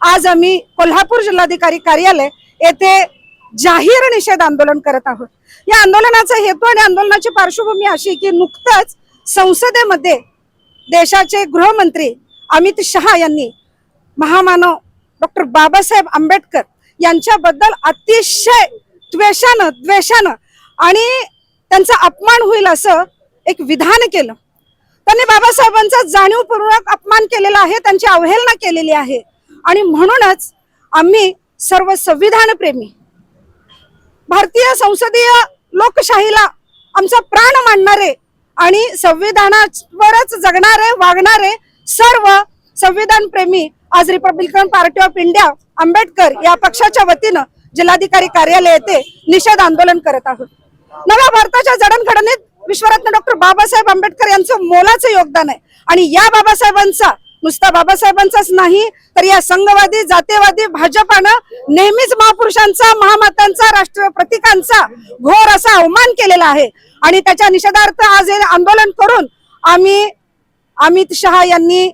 आज आम्ही कोल्हापूर जिल्हाधिकारी कार्यालय येथे जाहीर निषेध आंदोलन करत आहोत. या आंदोलनाचा हेतू आणि आंदोलनाची पार्श्वभूमी अशी की नुकतंच संसदेमध्ये देशाचे गृहमंत्री अमित शहा यांनी महामानव डॉक्टर बाबासाहेब आंबेडकर यांच्याबद्दल अतिशय द्वेषानं द्वेषानं आणि त्यांचा अपमान होईल असं एक विधान केलं. त्यांनी बाबासाहेबांचा जाणीवपूर्वक अपमान केलेला आहे त्यांची अवहेलना केलेली आहे. आणि म्हणूनच आम्ही सर्व संविधान प्रेमी भारतीय संसदीय लोकशाहीला आमचा प्राण मानणारे आणि संविधानावरच जगणारे वागणारे सर्व संविधान प्रेमी आज republican party of India Ambedkar या पक्षाच्या वतीनं जिल्हाधिकारी कार्यालय येथे निषेध आंदोलन करत आहोत. नव्या भारताच्या जडणघडणीत विश्वरत्न डॉक्टर बाबासाहेब आंबेडकर यांचं मोलाचं योगदान आहे. आणि या बाबासाहेबांचा नुसता बाबासाहेबांचाच नाही तर या संघवादी जातीयवादी भाजपानं नेहमीच महापुरुषांचा महामातांचा राष्ट्रीय प्रतीकांचा घोर असा अवमान केलेला आहे. आणि त्याच्या निषेधार्थ आज हे आंदोलन करून आम्ही अमित शहा यांनी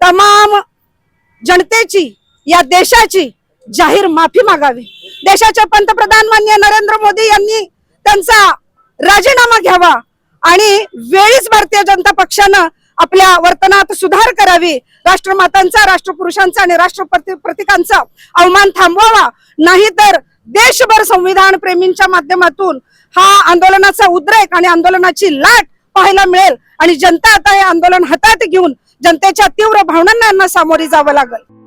तमाम जनतेची या देशाची जाहीर माफी मागावी. देशाचे पंतप्रधान मान्य नरेंद्र मोदी यांनी त्यांचा राजीनामा घ्यावा आणि वेळीच भारतीय जनता पक्षानं आपल्या वर्तनात सुधार करावी. राष्ट्रमातांचा राष्ट्रपुरुषांचा आणि राष्ट्रपती प्रतीकांचा अवमान थांबवावा. नाहीतर देशभर संविधान प्रेमींच्या माध्यमातून हा आंदोलनाचा उद्रेक आणि आंदोलनाची लाट पाहायला मिळेल. आणि जनता आता हे आंदोलन हातात घेऊन जनतेच्या तीव्र भावनांना सामोरी जावं लागेल.